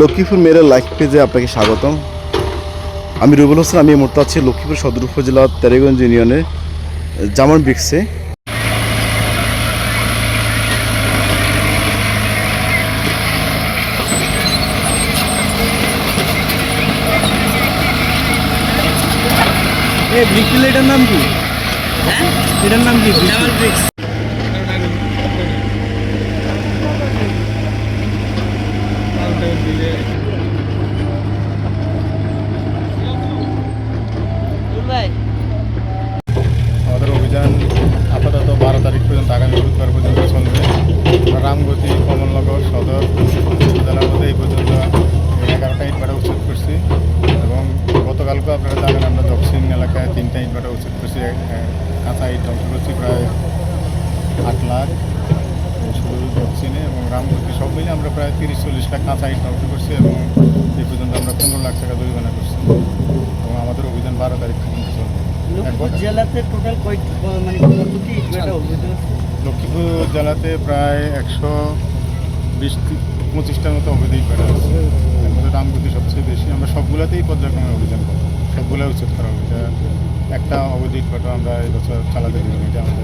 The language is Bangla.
লক্ষ্মীপুর মেয়েরা লাইক পেজে আপনাকে স্বাগতম। আমি রুবেল হোসেন আমি এই মুহূর্তে আছি লক্ষ্মীপুর সদর উপজেলা তেরেগঞ্জ ইউনিয়নের জামান ব্রিক্সে এটার নাম কি? হ্যাঁ? এটার নাম কি? জামাল ব্রিক্স আমাদের অভিযান আপাতত বারো তারিখ পর্যন্ত, আগামী বুধবার পর্যন্ত চলবে। রামগতি সদর জেলার এই পর্যন্ত এগারোটা ইট ভাটা উচ্ছেদ করছি এবং গতকালকে আপনারা জানেন আমরা দক্ষিণ এলাকায় তিনটা ইট ভাটা উচ্ছেদ করছি। কাঁচা ইট ধ্বংস করছি প্রায় আট লাখ। রামগতি সব মিলে আমরা প্রায় তিরিশ চল্লিশ লাখ কাঁচা ইট ধ্বংস করছি এবং এই পর্যন্ত আমরা পনেরো লাখ টাকা জরিমানা করছি। এবং আমাদের অভিযান বারো তারিখ পর্যন্ত চলবে। লক্ষ্মীপুর জেলাতে টোটাল কয় মানে লক্ষ্মীপুর জেলাতে প্রায় একশো বিশ পঁচিশটার মতো অবৈধ বেড়া আছে। এর মধ্যে রামগতি সবচেয়ে বেশি। আমরা সবগুলোতেই পর্যায়ক্রমে অভিযান করব সবগুলো উচিত করা হবে। এটা একটা অবৈধ ইটভাটা আমরা এই বছর চালাতে দেবো এটা আমাদের